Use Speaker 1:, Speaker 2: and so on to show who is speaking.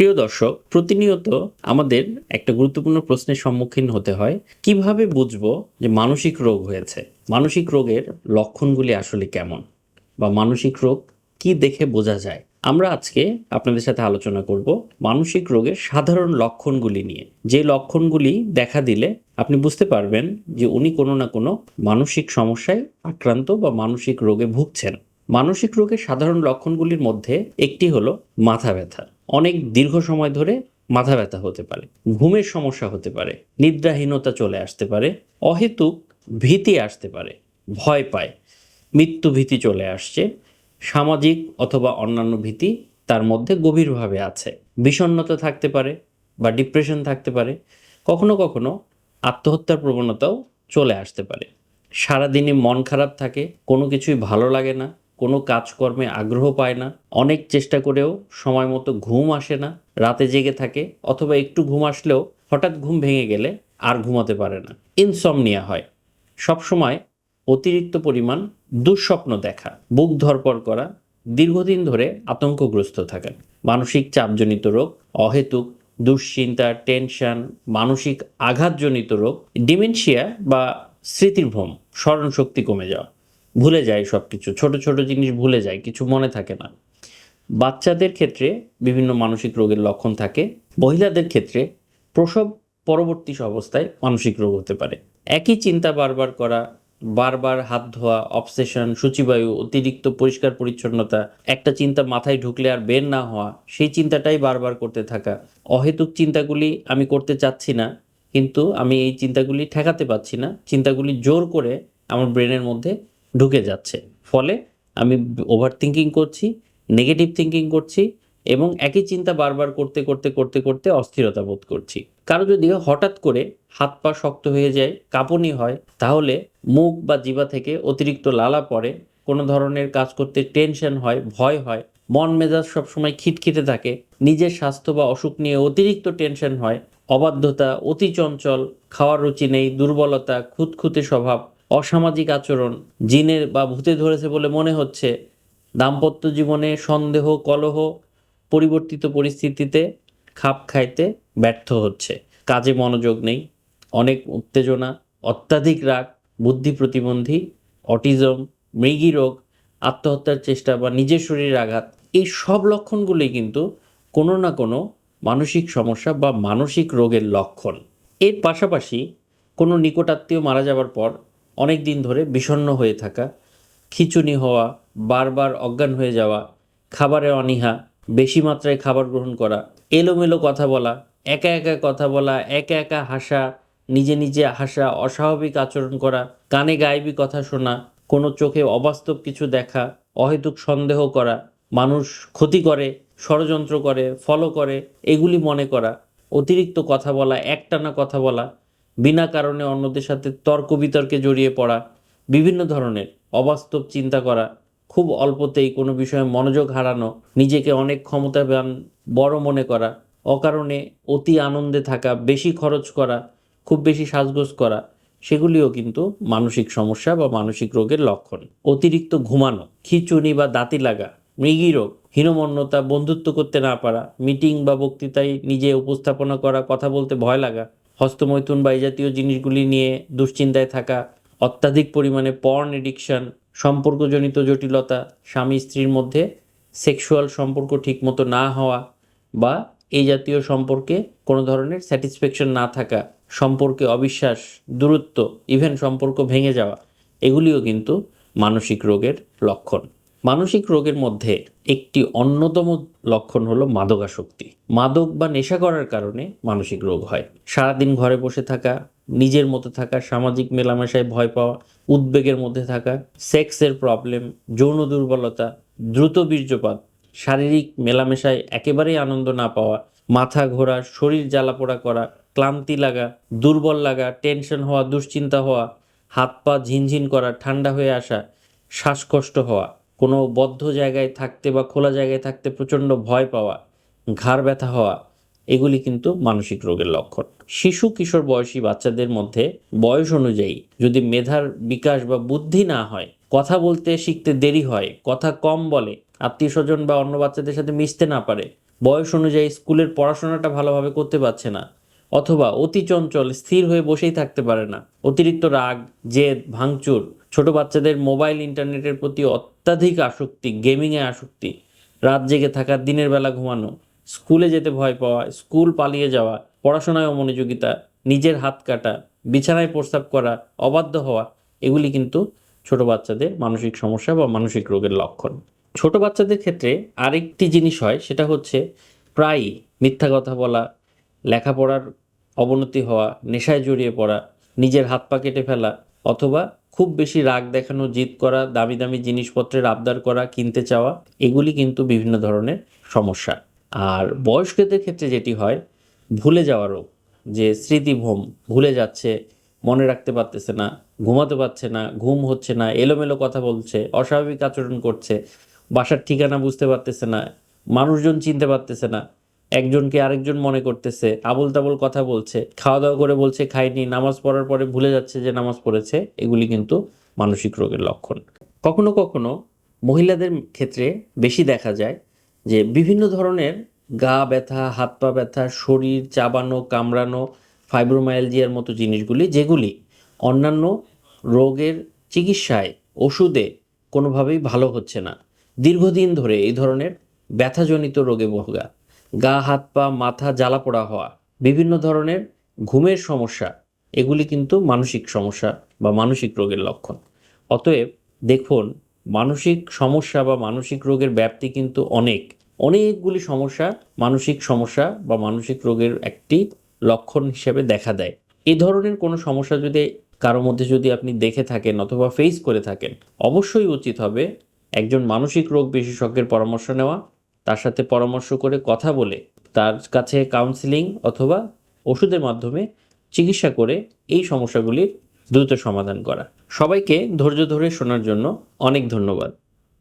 Speaker 1: প্রিয় দর্শক, প্রতিনিয়ত আমাদের একটা গুরুত্বপূর্ণ প্রশ্নের সম্মুখীন হতে হয়, কীভাবে বুঝব যে মানসিক রোগ হয়েছে? মানসিক রোগের লক্ষণগুলি আসলে কেমন? বা মানসিক রোগ কি দেখে বোঝা যায়? আমরা আজকে আপনাদের সাথে আলোচনা করব মানসিক রোগের সাধারণ লক্ষণগুলি নিয়ে। যে লক্ষণগুলি দেখা দিলে আপনি বুঝতে পারবেন যে উনি কোনো না কোনো মানসিক সমস্যায় আক্রান্ত বা মানসিক রোগে ভুগছেন। মানসিক রোগের সাধারণ লক্ষণগুলির মধ্যে একটি হলো মাথা ব্যথা। অনেক দীর্ঘ সময় ধরে মাথা ব্যথা হতে পারে, ঘুমের সমস্যা হতে পারে, নিদ্রাহীনতা চলে আসতে পারে, অহেতুক ভীতি আসতে পারে, ভয় পায়, মৃত্যু ভীতি চলে আসছে, সামাজিক অথবা অন্যান্য ভীতি তার মধ্যে গভীরভাবে আছে। বিষণ্ণতা থাকতে পারে বা ডিপ্রেশন থাকতে পারে, কখনো কখনো আত্মহত্যার প্রবণতাও চলে আসতে পারে। সারাদিনে মন খারাপ থাকে, কোনো কিছুই ভালো লাগে না কোনো কাজকর্মে আগ্রহ পায় না। অনেক চেষ্টা করেও সময় মতো ঘুম আসে না। রাতে জেগে থাকে অথবা একটু ঘুম আসলেও হঠাৎ ঘুম ভেঙে গেলে আর ঘুমাতে পারে না। ইনসমনিয়া হয়। সবসময় অতিরিক্ত পরিমাণ দুঃস্বপ্ন দেখা, বুক ধরপর করা, দীর্ঘদিন ধরে আতঙ্কগ্রস্ত থাকা, মানসিক চাপজনিত রোগ, অহেতুক দুশ্চিন্তা, টেনশন, মানসিক আঘাতজনিত রোগ, ডিমেনশিয়া বা স্মৃতিভ্রম স্মরণ শক্তি কমে যাওয়া। ভুলে যায় সব কিছু ছোট ছোট জিনিস ভুলে যায়, কিছু মনে থাকে না। বাচ্চাদের ক্ষেত্রে বিভিন্ন মানসিক রোগের লক্ষণ থাকে, মহিলাদের ক্ষেত্রে প্রসব পরবর্তী অবস্থায় মানসিক রোগ হতে পারে। একই চিন্তা বারবার করা, বারবার হাত ধোয়া অবসেশন সূচিবায়ু, অতিরিক্ত পরিষ্কার পরিচ্ছন্নতা, একটা চিন্তা মাথায় ঢুকলে আর বের না হওয়া, সেই চিন্তাটাই বারবার করতে থাকা। অহেতুক চিন্তাগুলি আমি করতে চাচ্ছি না, কিন্তু আমি এই চিন্তাগুলি ঠেকাতে পারছি না। চিন্তাগুলি জোর করে আমার ব্রেনের মধ্যে ঢুকে যাচ্ছে। ফলে আমি ওভার থিঙ্কিং করছি নেগেটিভ থিঙ্কিং করছি এবং একই চিন্তা বারবার করতে করতে করতে করতে অস্থিরতা বোধ করছি। কারও যদি হঠাৎ করে হাত পা শক্ত হয়ে যায়, কাঁপুনি হয়, তাহলে মুখ বা জিবা থেকে অতিরিক্ত লালা পড়ে, কোনো ধরনের কাজ করতে টেনশন হয়, ভয় হয়, মন মেজাজ সবসময় খিটখিটে থাকে, নিজের স্বাস্থ্য বা অসুখ নিয়ে অতিরিক্ত টেনশন হয়, অবাধ্যতা, অতি চঞ্চল, খাওয়ার রুচি নেই, দুর্বলতা, খুঁতখুঁতে স্বভাব অসামাজিক আচরণ, জিনের বা ভূতে ধরেছে বলে মনে হচ্ছে। দাম্পত্য জীবনে সন্দেহ, কলহ পরিবর্তিত পরিস্থিতিতে খাপ খাইতে ব্যর্থ হচ্ছে। কাজে মনোযোগ নেই, অনেক উত্তেজনা, অত্যাধিক রাগ, বুদ্ধি প্রতিবন্ধী, অটিজম, মৃগী রোগ, আত্মহত্যার চেষ্টা বা নিজের শরীরের আঘাত, এই সব লক্ষণগুলি কিন্তু কোনো না কোনো মানসিক সমস্যা বা মানসিক রোগের লক্ষণ। এর পাশাপাশি কোনো নিকটাত্মীয় মারা যাওয়ার পর অনেক দিন ধরে বিষণ্ণ হয়ে থাকা, খিচুনি হওয়া, বারবার অজ্ঞান হয়ে যাওয়া, খাবারে অনীহা, বেশি মাত্রায় খাবার গ্রহণ করা, এলোমেলো কথা বলা, একা একা কথা বলা, একা একা হাসা, নিজে নিজে হাসা, অস্বাভাবিক আচরণ করা, কানে গায়েবী কথা শোনা, কোনো চোখে অবাস্তব কিছু দেখা, অহেতুক সন্দেহ করা, মানুষ ক্ষতি করে, ষড়যন্ত্র করে, ফলো করে, এগুলি মনে করা, অতিরিক্ত কথা বলা, একটানা কথা বলা বিনা কারণে অন্যদের সাথে তর্ক বিতর্কে জড়িয়ে পড়া, বিভিন্ন ধরনের অবাস্তব চিন্তা করা, খুব অল্পতেই কোনো বিষয়ে মনোযোগ হারানো, নিজেকে অনেক ক্ষমতাবান, বড় মনে করা, অকারণে অতি আনন্দে থাকা, বেশি খরচ করা, খুব বেশি সাজগোজ করা, সেগুলিও কিন্তু মানসিক সমস্যা বা মানসিক রোগের লক্ষণ। অতিরিক্ত ঘুমানো, খিচুনি বা দাঁতি লাগা, মৃগী রোগ, হীনমন্যতা, বন্ধুত্ব করতে না পারা, মিটিং বা বক্তৃতায় নিজে উপস্থাপনা করা, কথা বলতে ভয় লাগা হস্তমৈথুন বা এই জাতীয় জিনিসগুলি নিয়ে দুশ্চিন্তায় থাকা, অত্যাধিক পরিমাণে পর্ন এডিকশন সম্পর্কজনিত জটিলতা, স্বামী স্ত্রীর মধ্যে সেক্সুয়াল সম্পর্ক ঠিকমতো না হওয়া বা এই জাতীয় সম্পর্কে কোনো ধরনের স্যাটিসফ্যাকশন না থাকা, সম্পর্কে অবিশ্বাস, দূরত্ব ইভেন সম্পর্ক ভেঙে যাওয়া, এগুলিও কিন্তু মানসিক রোগের লক্ষণ। মানসিক রোগের মধ্যে একটি অন্যতম লক্ষণ হলো মাদকাসক্তি। মাদক বা নেশা করার কারণে মানসিক রোগ হয়। সারাদিন ঘরে বসে থাকা, নিজের মতো থাকা, সামাজিক মেলামেশায় ভয় পাওয়া, উদ্বেগের মধ্যে থাকা, সেক্সের প্রবলেম, যৌন দুর্বলতা, দ্রুত বীর্যপাত, শারীরিক মেলামেশায় একেবারেই আনন্দ না পাওয়া, মাথা ঘোরা, শরীর জ্বালাপোড়া করা, ক্লান্তি লাগা, দুর্বল লাগা, টেনশন হওয়া, দুশ্চিন্তা হওয়া, হাত পা ঝিনঝিন করা, ঠান্ডা হয়ে আসা, শ্বাসকষ্ট হওয়া কোনো বদ্ধ জায়গায় থাকতে বা খোলা জায়গায় থাকতে প্রচণ্ড ভয় পাওয়া, ঘাড় ব্যথা হওয়া, এগুলি কিন্তু মানসিক রোগের লক্ষণ। শিশু, কিশোর, বয়সী বাচ্চাদের মধ্যে বয়স অনুযায়ী যদি মেধার বিকাশ বা বুদ্ধি না হয়, কথা বলতে শিখতে দেরি হয়, কথা কম বলে আত্মীয় স্বজন বা অন্য বাচ্চাদের সাথে মিশতে না পারে, বয়স অনুযায়ী স্কুলের পড়াশোনাটা ভালোভাবে করতে পারছে না, অথবা অতি চঞ্চল, স্থির হয়ে বসেই থাকতে পারে না, অতিরিক্ত রাগ, জেদ, ভাঙচুর ছোট বাচ্চাদের মোবাইল, ইন্টারনেটের প্রতি অত্যাধিক আসক্তি, গেমিংয়ে আসক্তি, রাত জেগে থাকা, দিনের বেলা ঘুমানো, স্কুলে যেতে ভয় পাওয়া, স্কুল পালিয়ে যাওয়া, পড়াশোনায় অমনোযোগিতা, নিজের হাত কাটা, বিছানায় প্রস্তাব করা, অবাধ্য হওয়া, এগুলি কিন্তু ছোট বাচ্চাদের মানসিক সমস্যা বা মানসিক রোগের লক্ষণ। ছোট বাচ্চাদের ক্ষেত্রে আরেকটি জিনিস হয়, সেটা হচ্ছে প্রায়ই মিথ্যা কথা বলা, লেখাপড়ার অবনতি হওয়া, নেশায় জড়িয়ে পড়া, নিজের হাত পা কেটে ফেলা অথবা খুব বেশি রাগ দেখানো, জিদ করা, দামি দামি জিনিসপত্রের আবদার করা, কিনতে চাওয়া, এগুলি কিন্তু বিভিন্ন ধরনের সমস্যা। আর বয়স্কদের ক্ষেত্রে যেটি হয়, ভুলে যাওয়া রোগ, যে স্মৃতিভ্রম ভুলে যাচ্ছে, মনে রাখতে পারতেছে না, ঘুমাতে পারছে না, ঘুম হচ্ছে না, এলোমেলো কথা বলছে, অস্বাভাবিক আচরণ করছে, বাসার ঠিকানা বুঝতে পারতেছে না, মানুষজন চিনতে পারতেছে না একজনকে আরেকজন মনে করতেছে আবল তাবল কথা বলছে খাওয়া দাওয়া করে বলছে, খাইনি। নামাজ পড়ার পরে ভুলে যাচ্ছে যে নামাজ পড়েছে। এগুলি কিন্তু মানসিক রোগের লক্ষণ। কখনো কখনো মহিলাদের ক্ষেত্রে বেশি দেখা যায় যে বিভিন্ন ধরনের গা ব্যথা, হাত পা ব্যথা, শরীর চাবানো, কামড়ানো ফাইব্রোমায়ালজিয়ার মতো জিনিসগুলি, যেগুলি অন্যান্য রোগের চিকিৎসায়, ওষুধে কোনোভাবেই ভালো হচ্ছে না। দীর্ঘদিন ধরে এই ধরনের ব্যথাজনিত রোগে ভোগা। গা, হাত, পা, মাথা, জ্বালা পোড়া হওয়া, বিভিন্ন ধরনের ঘুমের সমস্যা, এগুলি কিন্তু মানসিক সমস্যা বা মানসিক রোগের লক্ষণ। অতএব দেখুন, মানসিক সমস্যা বা মানসিক রোগের ব্যাপ্তি কিন্তু অনেক। অনেকগুলি সমস্যা মানসিক সমস্যা বা মানসিক রোগের একটি লক্ষণ হিসেবে দেখা দেয়। এই ধরনের কোনো সমস্যা যদি কারও মধ্যে যদি আপনি দেখে থাকেন অথবা ফেস করে থাকেন, অবশ্যই উচিত হবে একজন মানসিক রোগ বিশেষজ্ঞের পরামর্শ নেওয়া তার সাথে পরামর্শ করে কথা বলে তার কাছে কাউন্সিলিং অথবা ওষুধের মাধ্যমে চিকিৎসা করে এই সমস্যাগুলির দ্রুত সমাধান করা। সবাইকে ধৈর্য ধরে শোনার জন্য অনেক ধন্যবাদ।